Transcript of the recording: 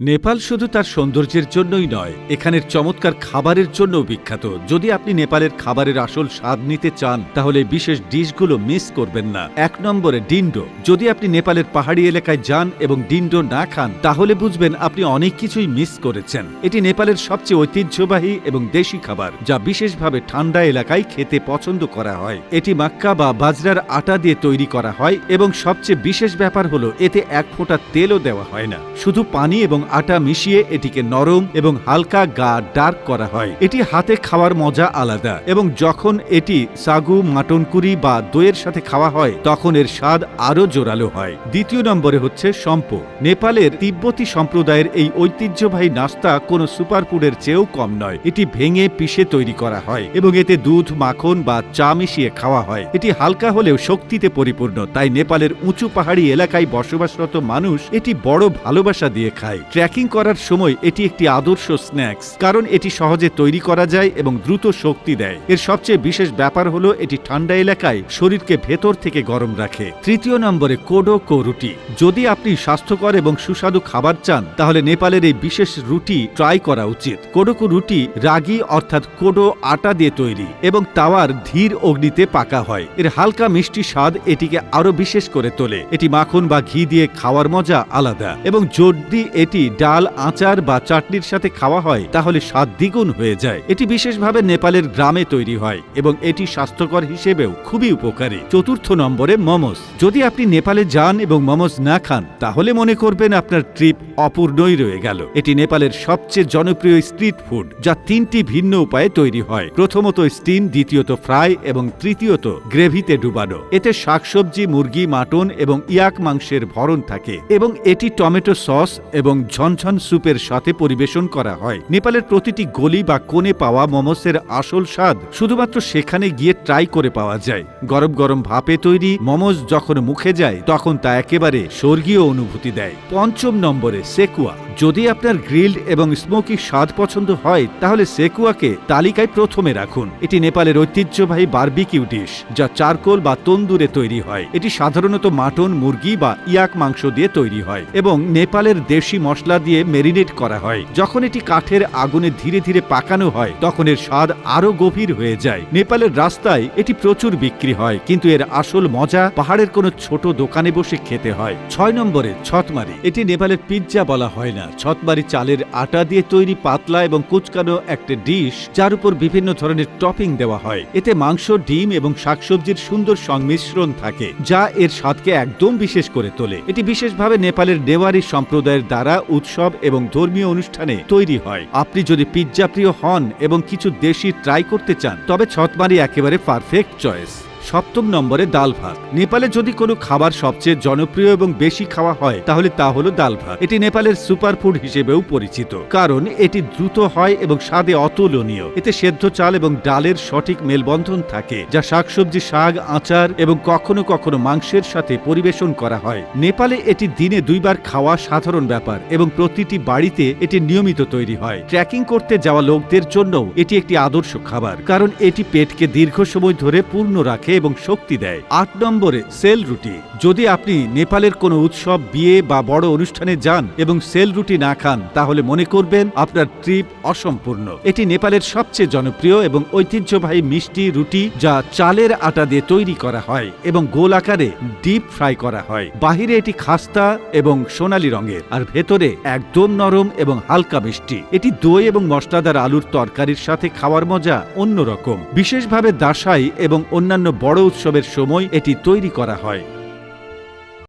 নেপাল শুধু তার সৌন্দর্যের জন্যই নয়, এখানের চমৎকার খাবারের জন্যও বিখ্যাত। যদি আপনি নেপালের খাবারের আসল স্বাদ নিতে চান, তাহলে বিশেষ ডিশগুলো মিস করবেন না। এক নম্বরে ডিন্ডো। যদি আপনি নেপালের পাহাড়ি এলাকায় যান এবং ডিন্ডো না খান, তাহলে বুঝবেন আপনি অনেক কিছুই মিস করেছেন। এটি নেপালের সবচেয়ে ঐতিহ্যবাহী এবং দেশি খাবার, যা বিশেষভাবে ঠান্ডা এলাকায় খেতে পছন্দ করা হয়। এটি মাক্কা বা বাজরার আটা দিয়ে তৈরি করা হয় এবং সবচেয়ে বিশেষ ব্যাপার হলো, এতে এক ফোঁটা তেলও দেওয়া হয় না। শুধু পানি এবং আটা মিশিয়ে এটিকে নরম এবং হালকা গা ডার্ক করা হয়। এটি হাতে খাওয়ার মজা আলাদা এবং যখন এটি সাগু, মাটন কুরি বা দইয়ের সাথে খাওয়া হয়, তখন এর স্বাদ আরও জোরালো হয়। দ্বিতীয় নম্বরে হচ্ছে সম্প। নেপালের তিব্বতী সম্প্রদায়ের এই ঐতিহ্যবাহী নাস্তা কোনো সুপারফুডের চেয়েও কম নয়। এটি ভেঙে পিষে তৈরি করা হয় এবং এতে দুধ, মাখন বা চা মিশিয়ে খাওয়া হয়। এটি হালকা হলেও শক্তিতে পরিপূর্ণ, তাই নেপালের উঁচু পাহাড়ি এলাকায় বসবাসরত মানুষ এটি বড় ভালোবাসা দিয়ে খায়। ট্রেকিং করার সময় এটি একটি আদর্শ স্ন্যাক্স, কারণ এটি সহজে তৈরি করা যায় এবং দ্রুত শক্তি দেয়। এর সবচেয়ে বিশেষ ব্যাপার হলো এটি ঠান্ডা এলাকায় শরীরকে ভেতর থেকে গরম রাখে। তৃতীয় নম্বরে কোডো কো রুটি যদি আপনি স্বাস্থ্যকর এবং সুস্বাদু খাবার চান, তাহলে নেপালের এই বিশেষ রুটি ট্রাই করা উচিত। কোডোকো রুটি রাগি, অর্থাৎ কোডো আটা দিয়ে তৈরি এবং তাওয়ার ধীর অগ্নিতে পাকা হয়। এর হালকা মিষ্টি স্বাদ এটিকে আরও বিশেষ করে তোলে। এটি মাখন বা ঘি দিয়ে খাওয়ার মজা আলাদা এবং যদি এটি ডাল, আচার বা চাটনির সাথে খাওয়া হয়, তাহলে স্বাদ দ্বিগুণ হয়ে যায়। এটি বিশেষভাবে নেপালের গ্রামে তৈরি হয় এবং এটি স্বাস্থ্যকর হিসেবেও খুবই উপকারী। চতুর্থ নম্বরে মোমোস। যদি আপনি নেপালে যান এবং মোমোস না খান, তাহলে মনে করবেন আপনার ট্রিপ অপূর্ণই রয়ে গেল। এটি নেপালের সবচেয়ে জনপ্রিয় স্ট্রিট ফুড, যা তিনটি ভিন্ন উপায়ে তৈরি হয়। প্রথমত স্টিম, দ্বিতীয়ত ফ্রাই এবং তৃতীয়ত গ্রেভিতে ডুবানো। এতে শাকসবজি, মুরগি, মাটন এবং ইয়াক মাংসের ভরণ থাকে এবং এটি টমেটো সস এবং ঝনঝন স্যুপের সাথে পরিবেশন করা হয়। নেপালের প্রতিটি গলি বা কোণে পাওয়া মোমোসের আসল স্বাদ শুধুমাত্র সেখানে গিয়ে ট্রাই করে পাওয়া যায়। গরম গরম ভাপে তৈরি মোমোস যখন মুখে যায়, তখন তা একেবারে স্বর্গীয় অনুভূতি দেয়। পঞ্চম নম্বরে সেকুয়া। যদি আপনার গ্রিলড এবং স্মোকি স্বাদ পছন্দ হয়, তাহলে সেকুয়াকে তালিকায় প্রথমে রাখুন। এটি নেপালের ঐতিহ্যবাহী বার্বিকিউ ডিশ, যা চারকোল বা তন্দুরে তৈরি হয়। এটি সাধারণত মাটন, মুরগি বা ইয়াক মাংস দিয়ে তৈরি হয় এবং নেপালের দেশি মশলা দিয়ে মেরিনেট করা হয়। যখন এটি কাঠের আগুনে ধীরে ধীরে পাকানো হয়, তখন এর স্বাদ আরও গভীর হয়ে যায়। নেপালের রাস্তায় এটি প্রচুর বিক্রি হয়, কিন্তু এর আসল মজা পাহাড়ের কোনো ছোট দোকানে বসে খেতে হয়। ছয় নম্বরে ছতমারি। এটি নেপালের পিৎজা বলা হয় না। ছতমারি চালের আটা দিয়ে তৈরি পাতলা এবং কুচকানো একটা ডিশ, যার উপর বিভিন্ন ধরনের টপিং দেওয়া হয়। এতে মাংস, ডিম এবং শাকসবজির সুন্দর সংমিশ্রণ থাকে, যা এর স্বাদকে একদম বিশেষ করে তোলে। এটি বিশেষভাবে নেপালের নেওয়ারি সম্প্রদায়ের দ্বারা উৎসব এবং ধর্মীয় অনুষ্ঠানে তৈরি হয়। আপনি যদি পিৎজা প্রিয় হন এবং কিছু দেশি ট্রাই করতে চান, তবে ছতমারি একেবারে পারফেক্ট চয়েস সপ্তম নম্বরে ডাল ভাত। নেপালে যদি কোনো খাবার সবচেয়ে জনপ্রিয় এবং বেশি খাওয়া হয়, তাহলে তা হলো ডাল ভাত। এটি নেপালের সুপারফুড হিসেবেও পরিচিত, কারণ এটি দ্রুত হয় এবং স্বাদে অতুলনীয়। এতে সেদ্ধ চাল এবং ডালের সঠিক মেলবন্ধন থাকে, যা শাকসবজি, শাক, আচার এবং কখনো কখনো মাংসের সাথে পরিবেশন করা হয়। নেপালে এটি দিনে দুইবার খাওয়া সাধারণ ব্যাপার এবং প্রতিটি বাড়িতে এটি নিয়মিত তৈরি হয়। ট্রেকিং করতে যাওয়া লোকদের জন্য এটি একটি আদর্শ খাবার, কারণ এটি পেটকে দীর্ঘ সময় ধরে পূর্ণ রাখে এবং শক্তি দেয়। আট নম্বরে, সেল রুটি। যদি আপনি নেপালের কোনো উৎসব, বিয়ে বা বড় অনুষ্ঠানে যান এবং সেল রুটি না খান, তাহলে মনে করবেন আপনার ট্রিপ অসম্পূর্ণ। এটি নেপালের সবচেয়ে জনপ্রিয় এবং ঐতিহ্যবাহী মিষ্টি রুটি যা চালের আটা দিয়ে তৈরি করা হয় এবং গোল আকারে ডিপ ফ্রাই করা হয়। বাহিরে এটি খাস্তা এবং সোনালী রঙের। আর ভেতরে একদম নরম এবং হালকা মিষ্টি। এটি দই এবং মশলাদার আলুর তরকারির সাথে খাওয়ার মজা অন্যরকম। বিশেষভাবে দাসাই এবং অন্যান্য বড় উৎসবের সময় এটি তৈরি করা হয়।